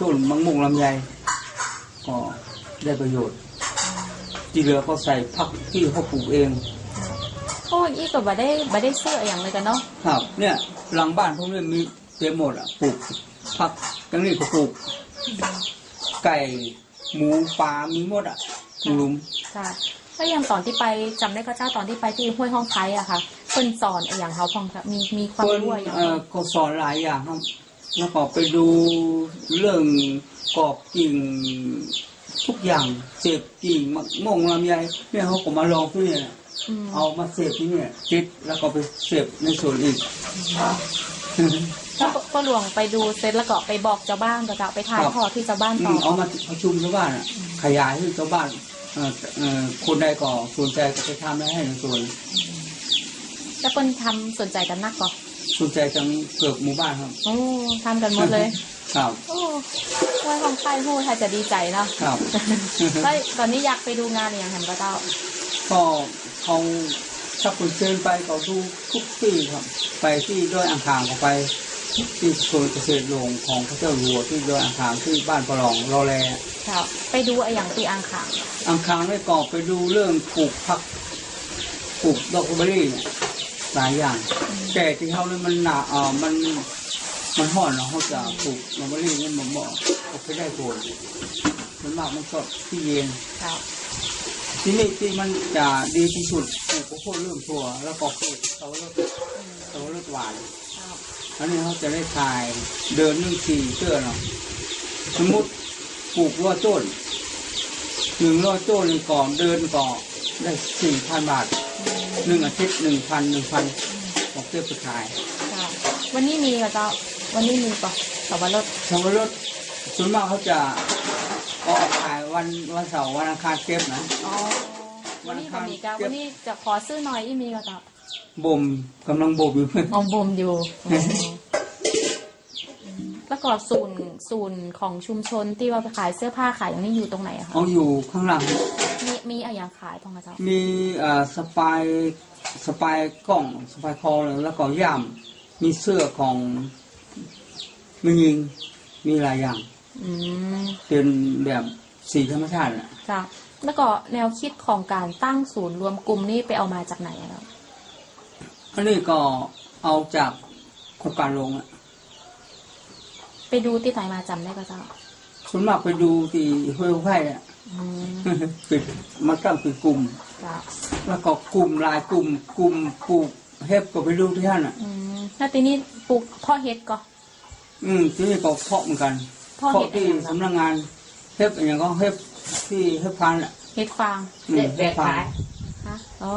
ต้นมะม่วงลำไยก็ได้ประโยชน์ ที่เหลือก็ใส่ผักที่เขาปลูกเองโอ้ยอีก็บ่ได้บ่ได้เสื้ออย่างเลยกันเนาะครับ เนี่ยหลังบ้านพวกนี้มีเต็มหมดอะปลูกผักทั้งนี้ก็ปลูก ไก่หมูปลามีหมดอะหลุมค่ะแล้วอย่างตอนที่ไปจำได้ก็เจ้าตอนที่ไปที่ห้วยห้องไคอะค่ะเพิ่นสอนอะไรอย่างเขาพองค่ะมีมีความเพิ่นรู้อะไรอย่างเอ่อก็สอนหลายอย่างครับ แล้วก็ไปดูเรื่องกอบกิ่งทุกอย่างเสพกิ่งมะม่วงลำไยเนี่ยเขาก็มาลองที่เนี่ยมเอามาเสพที่เนี่ยจิตแล้วก็ไปเสพในสวนอีกแล้วก็ก็หลวงไปดูเสร็จแล้วก็ไปบอกเจ้าบ้านก็จะไปถ่ายครับทอดที่เจ้าบ้านอืต่อมเอามาประชุมชาวบ้านอะขยายให้ชาวบ้านเอ่อเอ่อคนใดก็สนใจก็ไปทำได้ให้ในส่วนแล้วเพิ่นทำสนใจกันนักก่อ สนใจจังเกือบหมู่บ้านครับ โอ้ทำกันหมดเลย ครับ โอ้ห้วยห้องไคโหถ้าจะดีใจเนาะครับแล้วตอนนี้อยากไปดูงานอย่างหันก็เจ้า ก็เขาถ้าคุณเชิญไปก็ดูทุกที่ครับ ไปที่ด้อยอ่างขางก็ไปที่สวนเกษตรหลวงของพระเจ้าอยู่หัวที่ด้อยอ่างขางที่บ้านปะหลองรอแลครับไปดูอะไรอย่างที่อ่างขางอ่างขางได้ก็ไปดูเรื่องปลูกผักปลูกดอกเบอรี่เนี่ย หลายอย่าง แต่ที่เขาเนี่ยมันหนาเอ่อมันมันห่อนเนาะเขาจะปลูกดอกเบอรี่เนี่ยมันเหมาะก็ไปได้ผลมันมากมันก็ที่เย็นครับที่นี่ที่มันจะดีที่สุดปลูกข้าวโพดเรื่องถั่วแล้วก็ปลูกสับปะรดสับปะรดหวานครับอันนี้เขาจะได้ทายเดินหนึ่งสี่เชื่อเนาะสมมติปลูกร้อยต้นหนึ่งร้อยต้นหนึ่งก่อนเดินก่อนได้สี่พันบาท หนึ่งอาทิตย์หนึ่งพันหนึ่งพันออกเทียบไปขายครับวันนี้มีก็เจ้าวันนี้มีก่อสับปะรดสับปะรดส่วนมากเขาจะออกขายวันวันเสาร์วันอังคารเก็บนะอ๋อวันนี้ก็มีก็วันอังคารวันนี้จะขอซื้อหน่อยอีมีก็เจ้าบ่มกำลังบ่มอยู่เพื่อนออมบ่มอยู่ อ๋อแล้วก็ศูนย์ศูนย์ของชุมชนที่ว่าไปขายเสื้อผ้าขายอย่างนี้อยู่ตรงไหนอะคะเอาอยู่ข้างหลัง มีมีอะไรอย่างขายตรงกระเจ้ามีเอ่อสปายสปายกล่องสปายคอเลยแล้วก็ย่ามมีเสื้อของมือยิงมีหลายอย่าง อืมเป็นแบบสีธรรมชาติน่ะจ้ะแล้วก็แนวคิดของการตั้งศูนย์รวมกลุ่มนี่ไปเอามาจากไหนอะเนาะอันนี้ก็เอาจากโครงการลงอะ ไปดูที่ไหนมาจำได้ก็เจ้าส่วนมากไปดูที่ห้วยไผ่อะอืมปิดมาตั้งเป็นกลุ่มจ้ะแล้วก็กลุ่มหลายกลุ่ม กลุ่มปลูกเฮ็บก็ไปดูที่นั่นอะ อืมแล้วทีนี้ปลูกเพ่อเฮ็ดก็อืมที่นี่ก็เพาะเหมือนกันเพาะเห็ดที่อะไรบ้างสำนักงานเฮ็บอย่างก็เฮ็บที่เฮ็บพันธุ์อะ เฮ็ดฟางอืมแบกขาย ฮะอ๋อ